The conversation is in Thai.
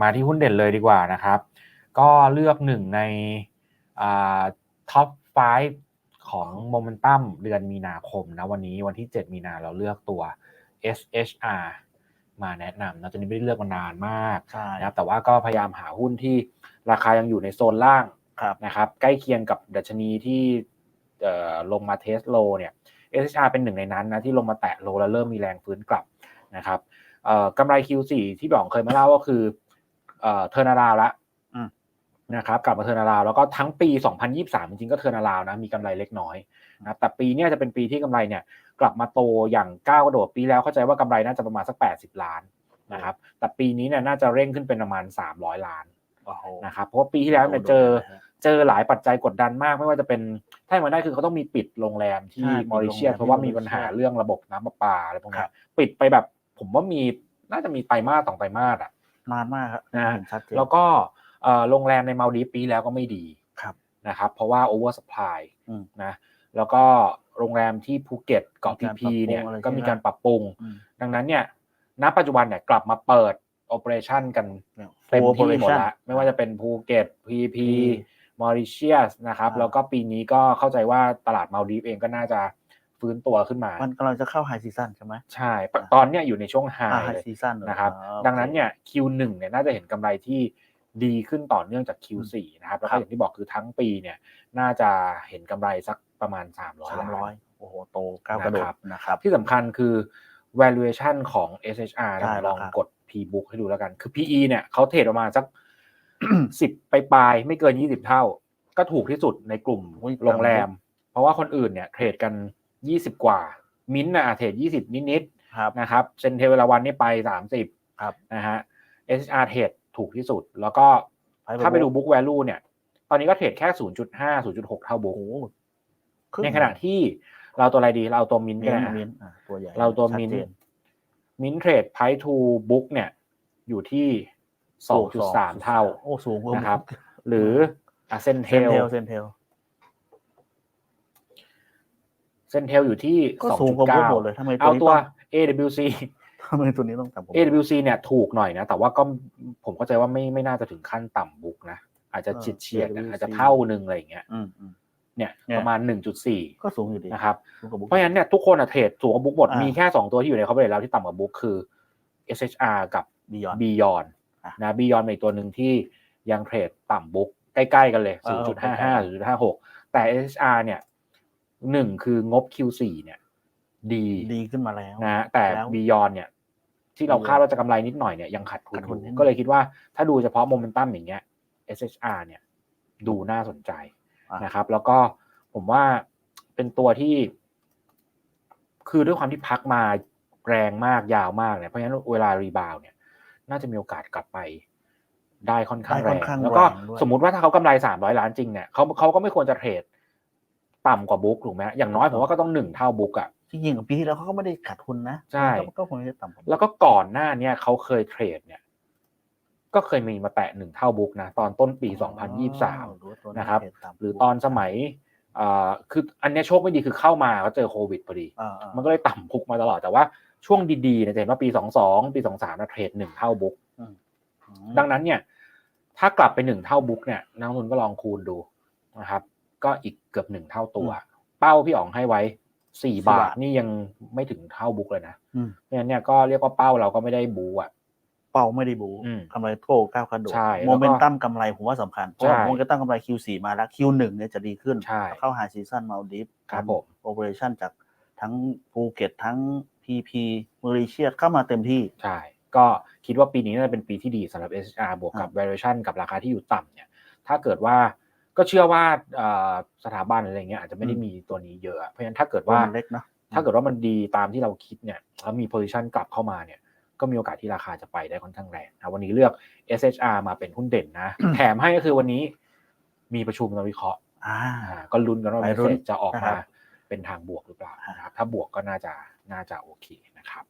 มาที่หุ้นเด่นเลยดีกว่านะครับ ก็เลือกหนึ่งในท็อป 5 ของโมเมนตัมเดือนมีนาคมนะวันนี้วันที่ 7 มีนาเราเลือกตัว SHR มาแนะนำนะตอนนี้ไม่ได้เลือกมานานมากใช่นะครับแต่ว่าก็พยายามหาหุ้นที่ราคายังอยู่ในโซนล่างครับนะครับใกล้เคียงกับดัชนีที่เอ่อลงมาเทสโลเนี่ย SHR เป็นหนึ่งในนั้นนะที่ลงมาแตะโลแล้วเริ่มมีแรงฟื้นกลับนะครับเอ่อกำไร Q4 ที่บอกเคยมาเล่าก็คือ เอ่อเทอร์นาราละอืมนะครับกลับมาเทอร์นาราแล้วก็ทั้งปี 2023 จริงๆก็เทอร์นารานะมีกำไรเล็กน้อยนะแต่ปีเนี้ยจะเป็นปีที่กำไรเนี่ยกลับมาโตอย่างก้าวกระโดดปีแล้วเข้าใจว่ากำไรน่าจะประมาณสัก 80 ล้านนะครับแต่ปีนี้เนี่ยน่าจะเร่งขึ้นเป็นประมาณ 300 ล้านโอ้โหนะครับเพราะว่าปีที่แล้วเนี่ยเจอเจอหลายปัจจัยกดดันมาก ไม่ว่าจะเป็นถ้าให้มาได้คือเขาต้องมีปิดโรงแรมที่ใช่ปิดมอริเชียสโรงแรมเพราะว่าที่มีปัญหา Mauritius เรื่องระบบน้ำประปาอะไรพวกครันี้บปิดไปแบบผมว่ามีน่าจะมีไตรมาสสองไตรมาสอะ นานมากครับนะเห็นชัดเจนแล้วก็เอ่อโรงแรมในมาลดีฟปีแล้วก็ไม่ดีครับนะครับ เพราะว่าโอเวอร์สปายอืมนะแล้วก็โรงแรมที่ภูเก็ตเกาะมีพีการปรับปรุงพีเนี่ยอะไรก็มีใช่ไหมการปรับปรุงอืมดังนั้นเนี่ยณปัจจุบันเนี่ยกลับมาเปิดโอเปอเรชั่นกันเนี่ยเต็ม full ที่หมด operation ละไม่ว่าจะเป็นภูเก็ตพีพีอืมมอริเชียสนะครับอ่าแล้วก็ปีนี้ก็เข้าใจว่าตลาดมาลดีฟเองก็น่าจะ ฟื้นตัวขึ้นมา มันกำลังจะเข้าไฮซีซั่นใช่ไหมใช่ปะตอนเนี้ยอยู่ในช่วงไฮอ่าไฮเลยซีซั่นนะครับ ดังนั้นเนี่ย Q1 เนี่ยน่าจะเห็นกำไรที่ดีขึ้นต่อเนื่องจาก Q4 นะครับแล้วครัก็บอย่างที่บอกคือทั้งปีเนี่ย น่าจะเห็นกำไรสักประมาณ 300สามล้านร้อยโอ้โหโตก้าวกระโดดนะครับนะครับที่สำคัญคือ valuation ของ SHR ได้นะลองราคากกด P book ให้ดูแล้วกัน คือ PE เนี่ยเขาเทรดประมาณสักสิบไปปลายๆไม่เกิน20เท่า ก็ถูกที่สุดในกลุ่มอุ๊ยโรงแรม เพราะว่าคนอื่นเนี่ยเทรดกัน 20กว่า มิ้นท์นะเทรด20นิดครับๆนะครับเซนเทเวลาวันนี่ไป30ครับ นะฮะ SHR เทรดถูกที่สุด แล้วก็ไปไปถ้าไปดูบุ๊ก book value เนี่ย ตอนนี้ก็เทรดแค่0.5 0.6เท่า book โอ้โหครึ่งในขณะที่เราตัวอะไรดี เราเอาตัวมิ้นท์มิก็นได้ท์นะมินท์อะตัวใหญ่เราตัวชัดมิ้นเจท์มิ้นท์เทรด price to book เนี่ย อยู่ที่2.3เท่า โอ้สูงกว่านะครับ หรืออะเซนเทเซนล เทลเซนเทล เซนเทลอยู่ที่ก็สูงกว่าบุ๊กหมดเลย2.9ทำไมตัเอาวนี้ตัวต้อง AWC ทำไมตัวนี้ต้องต่ำกว่า AWC เนี่ยถูกหน่อยนะ แต่ว่าก็ผมเข้าใจว่าไม่ไม่น่าจะถึงขั้นต่ำบุ๊กนะ อาจจะเออเฉียดเฉียดๆนะ AWC อาจจะเท่าหนึ่งอะไรอย่างเงี้ยอืมอืม เนี่ยเนี่ย ประมาณ 1.4 ก็สูงอยู่ดีนะครับ สูงกว่าบุ๊ก เพราะฉะนั้นเนี่ยทุกคนอะเทรดสูงกว่าบุ๊กหมด อ่ามี มีแค่ 2 ตัวที่อยู่ใน coverage แล้วที่ต่ำกว่าบุ๊กคือ SHR กับ บียอน Beyond อะนะ Beyond เป็นอีกตัวหนึ่งที่ยังเทรดต่ำบุ๊กใกล้ ๆ กันเลย เออใกล้0.55 0.56 แต่ SHR เนี่ย หนึ่งคืองบ Q4 เนี่ย ดีดีขึ้นมาแล้วนะแต่แล้ว Beyond เนี่ย ที่เรา Beyond คาดว่าจะกำไรนิดหน่อยเนี่ยยังขาดทุนขาดทุนอยู่นิดหน่อยก็เลยคิดว่าถ้าดูเฉพาะโมเมนตัมอย่างเงี้ย SHR เนี่ย ดูน่าสนใจอะนะครับ แล้วก็ผมว่าเป็นตัวที่ คือด้วยความที่พักมาแรงมากยาวมากเนี่ยเพราะฉะนั้นเวลารีบาวเนี่ย น่าจะมีโอกาสกลับไปได้ค่อนข้างได้แรค่องนข้างแล้วก็แรงด้วยสมมุติว่าถ้าเขากำไรสามร้อยล้านจริงเนี่ยเขาเขาก็ไม่ควรจะเทรด ต่ำกว่าบุ๊กถูกไหมอย่างน้อยผมว่าก็ต้องหนึ่งเท่าบุ๊กอะจริงๆกับปีที่แล้วเขาก็ไม่ได้ขาดทุนนะใช่ก็ก็คงจะต่ำกว่าแล้วก็ก่อนหน้าเนี่ยเขาเคยเทรดเนี่ย ก็เคยมีมาแตะหนึ่งเท่าบุ๊กนะตอนต้นปี 2023 นะครับ หรือตอนสมัยเอ่อคืออันเนี้ยโชคไม่ดีคือเข้ามาก็เจอโควิดพอดีอ่าอ่ามันก็เลยต่ำบุ๊กมาตลอดแต่ว่าช่วงดีๆเนี่ยจะเห็นว่าปี 22 ปี 23นะเทรดหนึ่งเท่าบุ๊กอืมดังนั้นเนี่ย ถ้ากลับไปหนึ่งเท่าบุ๊กเนี่ยนักลงทุนก็ลองคูณดูนะครับ ก็อีกเกือบหนึ่งเท่าตัว เป้าพี่อ๋องให้ไว้สี่สี่บาบาททนี่ยังไม่ถึงเท่าบุ๊กเลยนะอืมเพราะฉะนั้นเนี่ยก็เรียกว่าเป้าเราก็ไม่ได้บูอะ เป้าไม่ได้บูอืมกำไรโตก้าวกระโดดใช่โมเมนตัมกำไรผมว่าสำคัญ เพราะว่าใช่โมเมนตัมกำไร Q4 มาแล้ว Q1 เนี่ยจะดีขึ้นใช่เข้าไฮซีซันมาดิฟครับผมโอเปอเรชั่นจากทั้งภูเก็ตทั้ง PP มอริเชียเข้ามาเต็มที่ ใช่ ก็คิดว่าปีนี้น่าจะเป็นปีที่ดีสำหรับ SHR บวกกับครับ valuation กับราคาที่อยู่ต่ำเนี่ย ถ้าเกิดว่า ก็เชื่อว่าเอ่อสถาบันอะไรเงี้ยอาจจะไม่ได้มีตัวนี้เยอะ เพราะฉะนั้นถ้าเกิดว่านเล็กเนอะถ้าเกิดว่ามันดีตามที่เราคิดเนี่ยแล้วมี position กลับเข้ามาเนี่ย ก็มีโอกาสที่ราคาจะไปได้ค่อนข้างแรงนะวันนี้เลือก SHR มาเป็นหุ้นเด่นนะ แถมให้ก็คือวันนี้มีประชุมนักวิเคราะห์อ่าอ่าก็ลุ้นกันว่าไปเมสลุ้เซนจจะออกนะครัมาบเป็นทางบวกหรือเปล่านะครับถ้าบวกก็น่าจะน่าจะโอเคนะครับ